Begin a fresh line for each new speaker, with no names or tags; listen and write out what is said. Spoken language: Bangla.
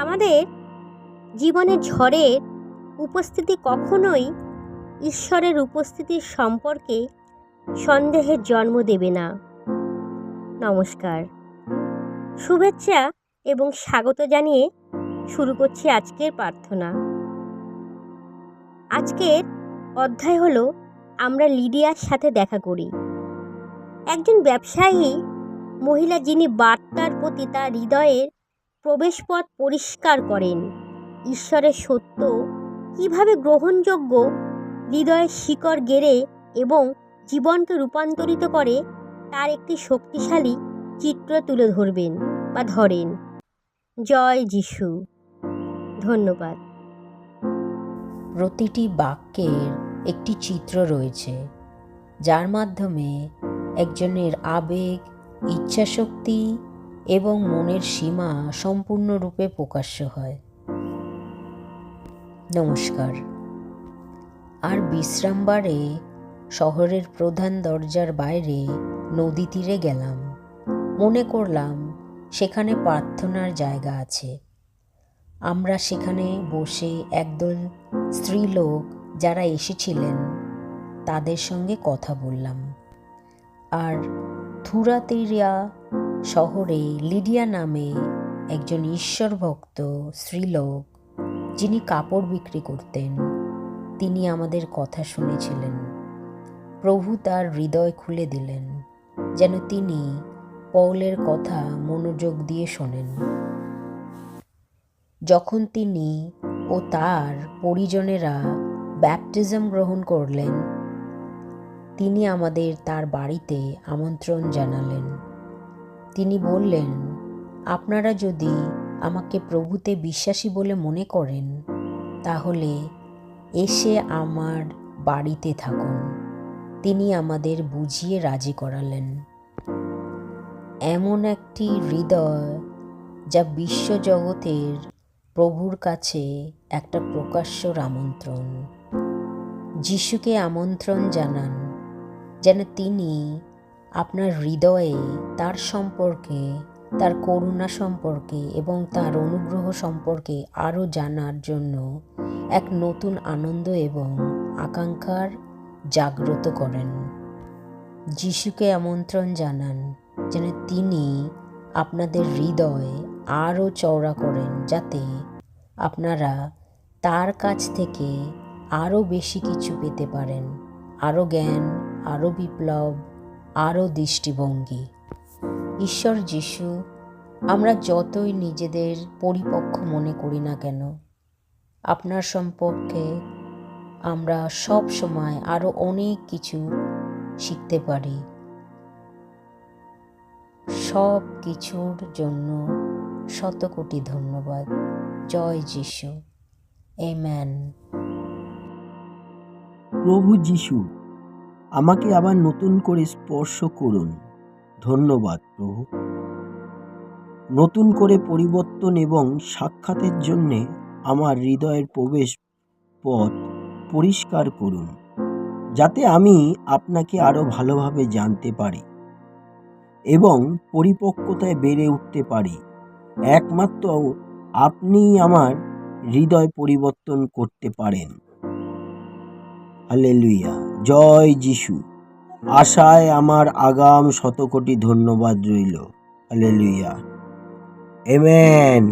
আমাদের জীবনের ঝড়ের উপস্থিতি কখনোই ঈশ্বরের উপস্থিতির সম্পর্কে সন্দেহের জন্ম দেবে না। নমস্কার। শুভেচ্ছা এবং স্বাগত জানিয়ে শুরু করছি আজকের প্রার্থনা। আজকের অধ্যায় হলো, আমরা লিডিয়ার সাথে দেখা করি। একজন ব্যবসায়ী, মহিলা যিনি বার্তার প্রতি তার হৃদয়ের প্রবেশপথ পরিষ্কার করেন। ঈশ্বরের সত্য কীভাবে গ্রহণযোগ্য, হৃদয়ের শিকড় গেড়ে এবং জীবনকে রূপান্তরিত করে, তার একটি শক্তিশালী চিত্র তুলে ধরবেন বা ধরেন। জয় যিশু। ধন্যবাদ।
প্রতিটি বাক্যের একটি চিত্র রয়েছে, যার মাধ্যমে একজনের আবেগ, ইচ্ছাশক্তি এবং মনের সীমা সম্পূর্ণরূপে প্রকাশ্য হয়। নমস্কার। আর বিশ্রামবারে শহরের প্রধান দরজার বাইরে নদী তীরে গেলাম। মনে করলাম সেখানে প্রার্থনার জায়গা আছে। আমরা সেখানে বসে একদল স্ত্রীলোক যারা এসেছিলেন, তাদের সঙ্গে কথা বললাম। আর থুরাতেরিয়া শহরে লিডিয়া নামে একজন ঈশ্বর ভক্ত স্ত্রীলোক যিনি কাপড় বিক্রি করতেন, তিনি আমাদের কথা শুনেছিলেন। প্রভু তার হৃদয় খুলে দিলেন, যেন তিনি পৌলের কথা মনোযোগ দিয়ে শোনেন। যখন তিনি ও তার পরিজনেরা ব্যাপটিজম গ্রহণ করলেন, তিনি আমাদের তার বাড়িতে আমন্ত্রণ জানালেন। তিনি বললেন, আপনারা যদি আমাকে প্রভুতে বিশ্বাসী বলে মনে করেন, তাহলে এসে আমার বাড়িতে থাকুন। তিনি আমাদের বুঝিয়ে রাজি করালেন। এমন একটি হৃদয় যা বিশ্বজগতের প্রভুর কাছে একটা প্রকাশ্যর আমন্ত্রণ। যিশুকে আমন্ত্রণ জানান, যেন তিনি আপনার হৃদয়ে তার সম্পর্কে, তার করুণা সম্পর্কে এবং তার অনুগ্রহ সম্পর্কে আরও জানার জন্য এক নতুন আনন্দ এবং আকাঙ্ক্ষার জাগ্রত করেন। যিশুকে আমন্ত্রণ জানান যেন তিনি আপনাদের হৃদয় আরও চওড়া করেন যাতে আপনারা তার কাছ থেকে আরও বেশি কিছু পেতে পারেন। আরও জ্ঞান, আরও বিপ্লব আরও দৃষ্টিভঙ্গি। ঈশ্বর যিশু, আমরা যতই নিজেদের পরিপক্ক মনে করি না কেন, আপনার সম্পর্কে আমরা সব সময় আরও অনেক কিছু শিখতে পারি। সব কিছুর জন্য শত কোটি ধন্যবাদ। জয় যিশু। এম্যান
প্রভু যিশু। আমাকে আবার নতুন করে স্পর্শ করুন। ধন্যবাদ, প্রভু। নতুন করে পরিবর্তন এবং সাক্ষাতের জন্যে আমার হৃদয়ের প্রবেশ পথ পরিষ্কার করুন, যাতে আমি আপনাকে আরও ভালোভাবে জানতে পারি এবং পরিপক্কতায় বেড়ে উঠতে পারি। একমাত্র আপনিই আমার হৃদয় পরিবর্তন করতে পারেন। হালেলুইয়া জয় যিশু। আশায় আমার আগাম শতকোটি ধন্যবাদ রইল। হালেলুইয়া এমেন